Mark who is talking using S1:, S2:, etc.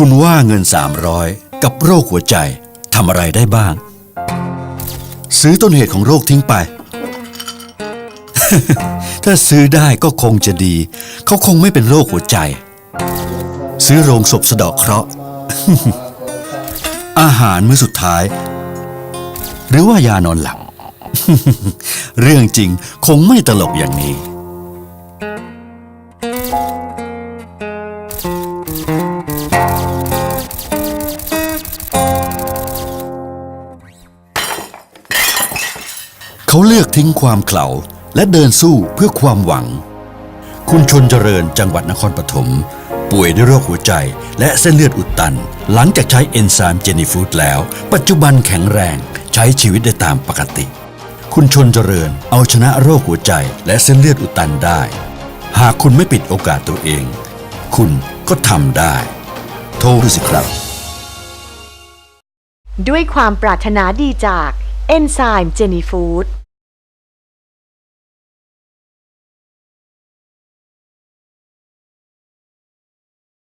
S1: คุณว่าเงิน 300 กับโรคหัวใจทำอะไรได้บ้าง ซื้อต้นเหตุของโรคทิ้งไป ถ้าซื้อได้ก็คงจะดี เขาคงไม่เป็นโรคหัวใจ ซื้อโรงศพสะเดาะเคราะห์ อาหารมื้อสุดท้าย หรือว่ายานอนหลับ เรื่องจริงคงไม่ตลกอย่างนี้ เขาเลือกทิ้งความเขลาและเดินสู้เพื่อความหวัง คุณชนเจริญจังหวัดนครปฐมป่วยด้วยโรคหัวใจและเส้นเลือดอุดตัน หลังจากใช้เอนไซม์เจนีฟูดแล้ว ปัจจุบันแข็งแรงใช้ชีวิตได้ตามปกติ คุณชนเจริญเอาชนะโรคหัวใจและเส้นเลือดอุดตันได้ หากคุณไม่ปิดโอกาสตัวเอง คุณก็ทำได้ โทรดูสิครับ
S2: ด้วยความปรารถนาดีจาก e n z y m e Jenny Food